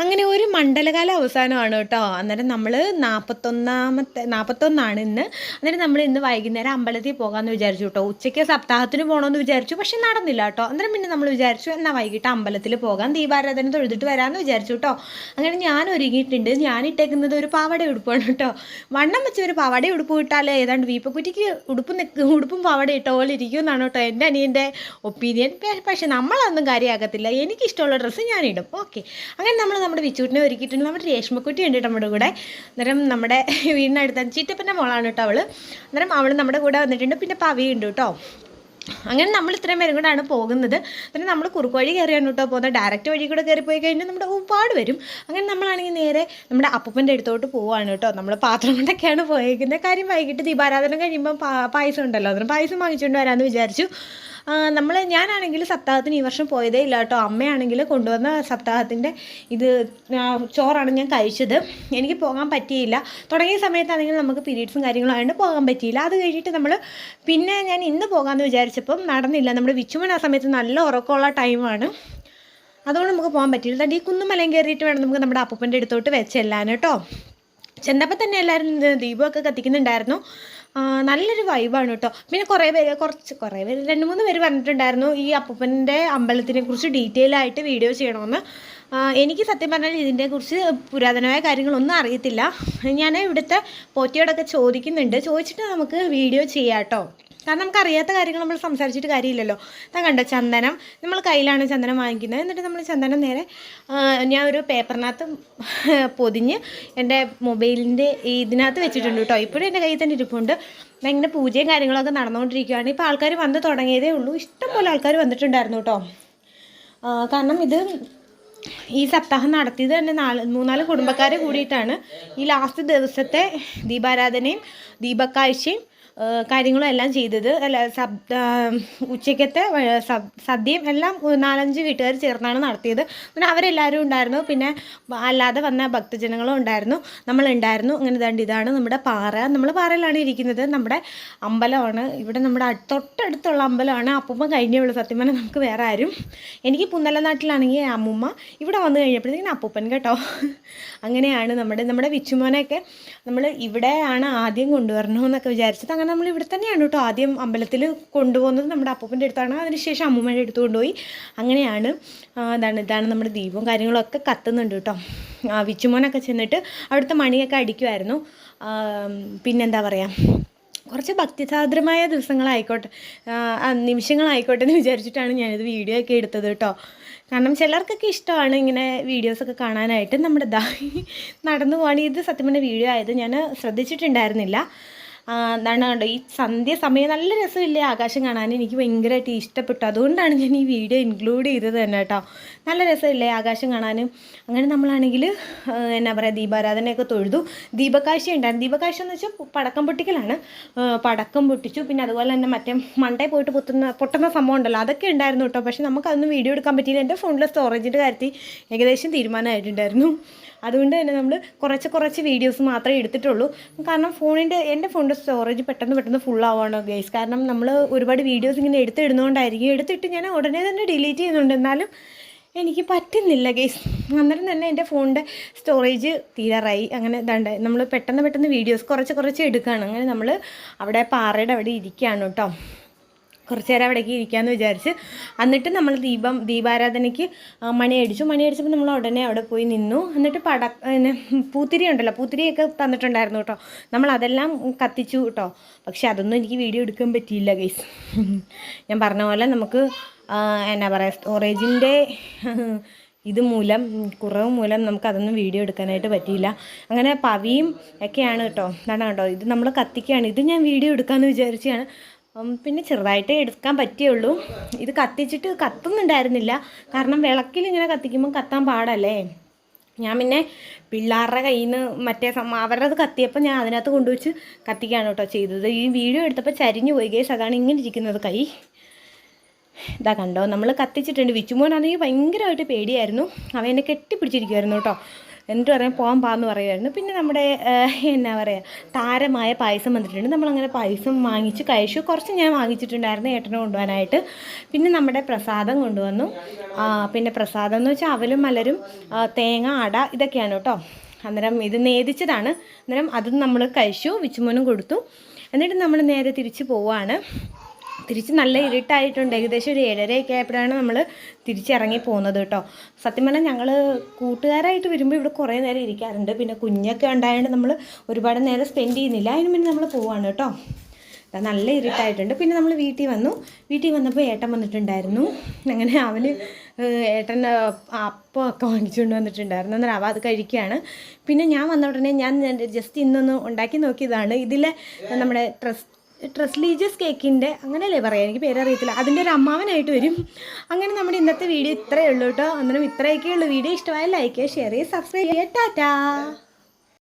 അങ്ങനെ ഒരു മണ്ഡലകാല അവസാനമാണ് കേട്ടോ. അന്നേരം നമ്മൾ നാൽപ്പത്തൊന്നാമത്തെ നാൽപ്പത്തൊന്നാണ് ഇന്ന്. അന്നേരം നമ്മൾ ഇന്ന് വൈകുന്നേരം അമ്പലത്തിൽ പോകാമെന്ന് വിചാരിച്ചു കേട്ടോ. ഉച്ചയ്ക്ക് സപ്താഹത്തിന് പോകണമെന്ന് വിചാരിച്ചു. പക്ഷെ നടന്നില്ല കേട്ടോ. അന്നേരം പിന്നെ നമ്മൾ വിചാരിച്ചു എന്നാൽ വൈകിട്ട് അമ്പലത്തിൽ പോകാം ദീപാരാധന തൊഴുതിട്ട് വരാമെന്ന് വിചാരിച്ചു കേട്ടോ. അങ്ങനെ ഞാൻ ഒരുങ്ങിയിട്ടുണ്ട്. ഞാൻ ഇട്ടേക്കുന്നത് ഒരു പാവട ഉടുപ്പാണ് കേട്ടോ. വണ്ണം വെച്ച ഒരു പാവട ഉടുപ്പ് ഇട്ടാലേ ഏതാണ്ട് വീപ്പക്കുറ്റിക്ക് ഉടുപ്പ് ഉടുപ്പും പാവാട ഇട്ട പോലെ ഇരിക്കുമെന്നാണ് കേട്ടോ എന്റെ അനിയന്റെ ഒപ്പീനിയൻ. പക്ഷെ നമ്മളൊന്നും കാര്യമാകത്തില്ല എനിക്കിഷ്ടമുള്ള ഡ്രസ്സ് ഞാനിടും ഓക്കെ. അങ്ങനെ നമ്മൾ നമ്മുടെ വിച്ചൂട്ടിനെ ഒരുക്കിയിട്ടുണ്ട്. നമ്മുടെ രേഷ്മക്കുട്ടി ഉണ്ട് നമ്മുടെ കൂടെ. അന്നേരം നമ്മുടെ വീടിനടുത്ത ചീറ്റപ്പന്റെ മോളാണ് കേട്ടോ അവൾ. അന്നേരം അവൾ നമ്മുടെ കൂടെ വന്നിട്ടുണ്ട്. പിന്നെ പവി ഉണ്ട് കേട്ടോ. അങ്ങനെ നമ്മൾ ഇത്രയും പേരും കൂടെയാണ് പോകുന്നത്. പിന്നെ നമ്മൾ കുറുക്ക് വഴി കയറിയാണ് കേട്ടോ പോകുന്നത്. ഡയറക്റ്റ് വഴി കൂടെ കയറി പോയി കഴിഞ്ഞാൽ നമ്മുടെ ഒരുപാട് വരും. അങ്ങനെ നമ്മളാണെങ്കിൽ നേരെ നമ്മുടെ അപ്പൂപ്പന്റെ അടുത്തോട്ട് പോവാണ് കേട്ടോ. നമ്മൾ പാത്രം കൊണ്ടൊക്കെയാണ് പോയേക്കുന്നത്. കാര്യം വൈകിട്ട് ദീപാരാധന കഴിയുമ്പോൾ പായസം ഉണ്ടല്ലോ. അന്നേരം പായസം വാങ്ങിച്ചുകൊണ്ട് വരാമെന്ന് വിചാരിച്ചു. നമ്മൾ ഞാനാണെങ്കിൽ സപ്താഹത്തിന് ഈ വർഷം പോയതേ ഇല്ല കേട്ടോ. അമ്മയാണെങ്കിൽ കൊണ്ടുവന്ന സപ്താഹത്തിന്റെ ഇത് ചോറാണ് ഞാൻ കഴിച്ചത്. എനിക്ക് പോകാൻ പറ്റിയില്ല. തുടങ്ങിയ സമയത്താണെങ്കിൽ നമുക്ക് പീരീഡ്സും കാര്യങ്ങളും ആയതുകൊണ്ട് പോകാൻ പറ്റിയില്ല. അത് കഴിഞ്ഞിട്ട് നമ്മൾ പിന്നെ ഞാൻ ഇന്ന് പോകാമെന്ന് വിചാരിച്ചപ്പം നടന്നില്ല. നമ്മുടെ വിച്ചുമൻ ആ സമയത്ത് നല്ല ഉറക്കമുള്ള ടൈമാണ്. അതുകൊണ്ട് നമുക്ക് പോകാൻ പറ്റിയില്ല. ഈ കുന്നുമലയും കയറിയിട്ട് വേണം നമുക്ക് നമ്മുടെ അപ്പൂപ്പന്റെ അടുത്തോട്ട് വെച്ചെല്ലാൻ കേട്ടോ. ചെന്നപ്പോൾ തന്നെ എല്ലാവരും ദീപമൊക്കെ കത്തിക്കുന്നുണ്ടായിരുന്നു. നല്ലൊരു വൈബാണ് കേട്ടോ പിന്നെ കുറേ പേര് കുറച്ച് കുറേ പേര് രണ്ട് മൂന്ന് പേര് പറഞ്ഞിട്ടുണ്ടായിരുന്നു ഈ അപ്പൂപ്പന്റെ അമ്പലത്തിനെ കുറിച്ച് ഡീറ്റെയിൽ ആയിട്ട് വീഡിയോ ചെയ്യണമെന്ന് എനിക്ക് സത്യം പറഞ്ഞാൽ ഇതിനെക്കുറിച്ച് പുരാതനമായ കാര്യങ്ങളൊന്നും അറിയത്തില്ല. ഞാൻ ഇവിടുത്തെ പോറ്റിയോടൊക്കെ ചോദിക്കുന്നുണ്ട്. ചോദിച്ചിട്ട് നമുക്ക് വീഡിയോ ചെയ്യാം കേട്ടോ കാരണം നമുക്ക് അറിയാത്ത കാര്യങ്ങൾ നമ്മൾ സംസാരിച്ചിട്ട് കാര്യമില്ലല്ലോ. ഞാൻ കണ്ട ചന്ദനം. നമ്മൾ കയ്യിലാണ് ചന്ദനം വാങ്ങിക്കുന്നത്. എന്നിട്ട് നമ്മൾ ചന്ദനം നേരെ ഞാൻ ഒരു പേപ്പറിനകത്ത് പൊതിഞ്ഞ് എന്റെ മൊബൈലിന്റെ ഇതിനകത്ത് വെച്ചിട്ടുണ്ട് കേട്ടോ. ഇപ്പോഴും എന്റെ കയ്യിൽ തന്നെ ഇരിപ്പുണ്ട്. ഇങ്ങനെ പൂജയും കാര്യങ്ങളൊക്കെ നടന്നുകൊണ്ടിരിക്കുകയാണ്. ഇപ്പോൾ ആൾക്കാർ വന്ന് തുടങ്ങിയതേ ഉള്ളൂ. ഇഷ്ടംപോലെ ആൾക്കാർ വന്നിട്ടുണ്ടായിരുന്നു കേട്ടോ. കാരണം ഇത് ഈ സപ്താഹം നടത്തിയത് തന്നെ നാല് മൂന്നാൽ കുടുംബക്കാരെ കൂടിയിട്ടാണ്. ഈ ലാസ്റ്റ് ദിവസത്തെ ദീപാരാധനയും ദീപക്കാഴ്ചയും കാര്യങ്ങളും എല്ലാം ചെയ്തത്. അല്ല സബ് ഉച്ചയ്ക്കത്തെ സദ്യയും എല്ലാം നാലഞ്ച് വീട്ടുകാർ ചേർന്നാണ് നടത്തിയത്. പിന്നെ അവരെല്ലാവരും ഉണ്ടായിരുന്നു. പിന്നെ അല്ലാതെ വന്ന ഭക്തജനങ്ങളും ഉണ്ടായിരുന്നു. നമ്മളുണ്ടായിരുന്നു. അങ്ങനെ ഇതാണ്ട് ഇതാണ് നമ്മുടെ പാറ. നമ്മൾ പാറയിലാണ് ഇരിക്കുന്നത്. നമ്മുടെ അമ്പലമാണ്. ഇവിടെ നമ്മുടെ തൊട്ടടുത്തുള്ള അമ്പലമാണ്. അപ്പൂമ്മ കഴിഞ്ഞേ ഉള്ളൂ. സത്യം പറഞ്ഞാൽ നമുക്ക് വേറെ ആരും. എനിക്ക് പുന്നല നാട്ടിലാണെങ്കിൽ അമ്മൂമ്മ. ഇവിടെ വന്നു കഴിഞ്ഞപ്പോഴത്തേക്കും അപ്പൂപ്പൻ കേട്ടോ. അങ്ങനെയാണ് നമ്മുടെ നമ്മുടെ വിച്ചുമോനെയൊക്കെ നമ്മൾ ഇവിടെയാണ് ആദ്യം കൊണ്ടുവരണമെന്നൊക്കെ വിചാരിച്ചത്. അങ്ങനെ നമ്മൾ ഇവിടെ തന്നെയാണ് കേട്ടോ ആദ്യം അമ്പലത്തിൽ കൊണ്ടുപോകുന്നത് നമ്മുടെ അപ്പൂപ്പന്റെ അടുത്താണ്. അതിനുശേഷം അമ്മൂമ്മയുടെ അടുത്ത് കൊണ്ടുപോയി. അങ്ങനെയാണ് അതാണ് ഇതാണ് നമ്മുടെ ദീപവും കാര്യങ്ങളൊക്കെ കത്തുന്നുണ്ട് കേട്ടോ. വിച്ചുമോനൊക്കെ ചെന്നിട്ട് അവിടുത്തെ മണിയൊക്കെ അടിക്കുമായിരുന്നു പിന്നെന്താ പറയുക കുറച്ച് ഭക്തിസാദ്രമായ ദിവസങ്ങളായിക്കോട്ടെ നിമിഷങ്ങളായിക്കോട്ടെ എന്ന് വിചാരിച്ചിട്ടാണ് ഞാനിത് വീഡിയോ ഒക്കെ എടുത്തത് കേട്ടോ. കാരണം ചിലർക്കൊക്കെ ഇഷ്ടമാണ് ഇങ്ങനെ വീഡിയോസൊക്കെ കാണാനായിട്ട് നമ്മുടെ ദാ നടന്നു പോവാണ്. ഇത് സത്യം വീഡിയോ ആയത് ഞാൻ ശ്രദ്ധിച്ചിട്ടുണ്ടായിരുന്നില്ല. എന്താണ് കണ്ടോ ഈ സന്ധ്യ സമയം നല്ല രസമില്ലേ ആകാശം കാണാൻ? എനിക്ക് ഭയങ്കരമായിട്ട് ഇഷ്ടപ്പെട്ടു. അതുകൊണ്ടാണ് ഞാൻ ഈ വീഡിയോ ഇൻക്ലൂഡ് ചെയ്തത് തന്നെ കേട്ടോ. നല്ല രസമില്ലേ ആകാശം കാണാനും അങ്ങനെ നമ്മളാണെങ്കിൽ എന്നാ പറയുക ദീപാരാധനയൊക്കെ തൊഴുതു. ദീപകാഴ്ച ഉണ്ടായിരുന്നു. ദീപകാഴ്ച എന്ന് വെച്ചാൽ പടക്കം പൊട്ടിക്കലാണ്. പടക്കം പൊട്ടിച്ചു. പിന്നെ അതുപോലെ തന്നെ മറ്റേ മണ്ടേ പോയിട്ട് പൊത്തുന്ന പൊട്ടുന്ന സംഭവം ഉണ്ടല്ലോ അതൊക്കെ ഉണ്ടായിരുന്നു കേട്ടോ. പക്ഷെ നമുക്കതൊന്നും വീഡിയോ എടുക്കാൻ പറ്റിയില്ല. എന്റെ ഫോണിലെ സ്റ്റോറേജിന്റെ കാര്യത്തിൽ ഏകദേശം തീരുമാനമായിട്ടുണ്ടായിരുന്നു. അതുകൊണ്ട് തന്നെ നമ്മൾ കുറച്ച് കുറച്ച് വീഡിയോസ് മാത്രമേ എടുത്തിട്ടുള്ളൂ. കാരണം ഫോണിന്റെ എന്റെ ഫോണിന്റെ സ്റ്റോറേജ് പെട്ടെന്ന് പെട്ടെന്ന് ഫുൾ ആവുകയാണ് ഗൈസ് കാരണം നമ്മൾ ഒരുപാട് വീഡിയോസ് ഇങ്ങനെ എടുത്തിടുന്നതുകൊണ്ടായിരിക്കും എടുത്തിട്ട് ഞാൻ ഉടനെ തന്നെ ഡിലീറ്റ് ചെയ്യുന്നുണ്ട്. എന്നാലും എനിക്ക് പറ്റുന്നില്ല ഗെയ്സ് അന്നേരം തന്നെ എന്റെ ഫോണിന്റെ സ്റ്റോറേജ് തീരാറായി. അങ്ങനെ ഇതാണ്ട് നമ്മൾ പെട്ടെന്ന് പെട്ടെന്ന് വീഡിയോസ് കുറച്ച് കുറച്ച് എടുക്കുകയാണ്. അങ്ങനെ നമ്മൾ അവിടെ പാറയുടെ അവിടെ ഇരിക്കുകയാണ് കേട്ടോ. കുറച്ച് നേരം അവിടേക്ക് ഇരിക്കാമെന്ന് വിചാരിച്ച്. എന്നിട്ട് നമ്മൾ ദീപം ദീപാരാധനയ്ക്ക് മണി അടിച്ചു മണി അടിച്ചപ്പോൾ നമ്മൾ ഉടനെ അവിടെ പോയി നിന്നു. എന്നിട്ട് പട പിന്നെ പൂത്തിരി ഉണ്ടല്ലോ പൂത്തിരിയൊക്കെ തന്നിട്ടുണ്ടായിരുന്നു കേട്ടോ. നമ്മൾ അതെല്ലാം കത്തിച്ചു കേട്ടോ. പക്ഷെ അതൊന്നും എനിക്ക് വീഡിയോ എടുക്കാൻ പറ്റിയില്ല ഗൈസ് ഞാൻ പറഞ്ഞ പോലെ നമുക്ക് എന്നാ പറയുക സ്റ്റോറേജിന്റെ ഇത് മൂലം കുറവ് മൂലം നമുക്കതൊന്നും വീഡിയോ എടുക്കാനായിട്ട് പറ്റിയില്ല. അങ്ങനെ പവിയും ഒക്കെയാണ് കേട്ടോ. എന്താണ് കേട്ടോ. ഇത് നമ്മൾ കത്തിക്കുകയാണ്. ഇത് ഞാൻ വീഡിയോ എടുക്കാമെന്ന് വിചാരിച്ചാണ് ഉം, പിന്നെ ചെറുതായിട്ട് എടുക്കാൻ പറ്റിയുള്ളൂ. ഇത് കത്തിച്ചിട്ട് കത്തുന്നുണ്ടായിരുന്നില്ല കാരണം വിളക്കിൽ ഇങ്ങനെ കത്തിക്കുമ്പോൾ കത്താൻ പാടല്ലേ? ഞാൻ പിന്നെ പിള്ളേരുടെ കയ്യിൽ നിന്ന് മറ്റേ അവരുടെ അത് കത്തിയപ്പോൾ ഞാൻ അതിനകത്ത് കൊണ്ടുവച്ച് കത്തിക്കുകയാണ് കേട്ടോ ചെയ്തത്. ഈ വീഡിയോ എടുത്തപ്പോൾ ചരിഞ്ഞു പോയി കേസ് അതാണ് ഇങ്ങനെ ഇരിക്കുന്നത് കൈ. ഇതാ കണ്ടോ? നമ്മൾ കത്തിച്ചിട്ടുണ്ട്. വിച്ചുമോനാണെങ്കിൽ ഭയങ്കരമായിട്ട് പേടിയായിരുന്നു. അവ എന്നെ കെട്ടിപ്പിടിച്ചിരിക്കുമായിരുന്നു കേട്ടോ. എന്നിട്ട് പറയാൻ പോകാൻ പാന്ന് പറയുമായിരുന്നു. പിന്നെ നമ്മുടെ എന്നാ പറയുക താരമായ പായസം വന്നിട്ടുണ്ട്. നമ്മളങ്ങനെ പായസം വാങ്ങിച്ച് കഴിച്ചു. കുറച്ച് ഞാൻ വാങ്ങിച്ചിട്ടുണ്ടായിരുന്നു ഏട്ടനെ കൊണ്ടുപോകാനായിട്ട്. പിന്നെ നമ്മുടെ പ്രസാദം കൊണ്ടുവന്നു. പിന്നെ പ്രസാദം എന്ന് വെച്ചാൽ അവലും മലരും തേങ്ങ അട ഇതൊക്കെയാണ് കേട്ടോ. അന്നേരം ഇത് നേദിച്ചതാണ്. അന്നേരം അതും നമ്മൾ കഴിച്ചു വിച്ചുമോനും കൊടുത്തു. എന്നിട്ട് നമ്മൾ നേരെ തിരിച്ച് പോവാണ്. തിരിച്ച് നല്ല ഇരുട്ടായിട്ടുണ്ട്. ഏകദേശം ഒരു ഏഴരയൊക്കെ ആയപ്പോഴാണ് നമ്മൾ തിരിച്ചിറങ്ങി പോകുന്നത് കേട്ടോ. സത്യം പറഞ്ഞാൽ ഞങ്ങൾ കൂട്ടുകാരായിട്ട് വരുമ്പോൾ ഇവിടെ കുറേ നേരം ഇരിക്കാറുണ്ട്. പിന്നെ കുഞ്ഞൊക്കെ ഉണ്ടായതുകൊണ്ട് നമ്മൾ ഒരുപാട് നേരം സ്പെൻഡ് ചെയ്യുന്നില്ല. അതിന് മുന്നേ നമ്മൾ പോവാണ് കേട്ടോ. നല്ല ഇരുട്ടായിട്ടുണ്ട്. പിന്നെ നമ്മൾ വീട്ടിൽ വന്നു. വീട്ടിൽ വന്നപ്പോൾ ഏട്ടൻ വന്നിട്ടുണ്ടായിരുന്നു. അങ്ങനെ അവന് ഏട്ടൻ അപ്പം ഒക്കെ വാങ്ങിച്ചുകൊണ്ട് വന്നിട്ടുണ്ടായിരുന്നു. എന്നാൽ അവ അത് കഴിക്കുകയാണ്. പിന്നെ ഞാൻ വന്ന ഉടനെ ഞാൻ ജസ്റ്റ് ഇന്നൊന്ന് ഉണ്ടാക്കി നോക്കിയതാണ്. ഇതിലെ നമ്മുടെ ട്രസ് ട്രസ്ലീജിയസ് കേക്കിന്റെ അങ്ങനെയല്ലേ പറയാം? എനിക്ക് പേരറിയത്തില്ല. അതിന്റെ ഒരു അമ്മാവനായിട്ട് വരും. അങ്ങനെ നമ്മുടെ ഇന്നത്തെ വീഡിയോ ഇത്രയേ ഉള്ളൂ കേട്ടോ. അന്നേരം ഇത്രയൊക്കെയുള്ളൂ വീഡിയോ ഇഷ്ടമായ ലൈക്ക് ചെയ്യുക ഷെയർ ചെയ്യുക സബ്സ്ക്രൈബ് ചെയ്യുക ടാറ്റാ!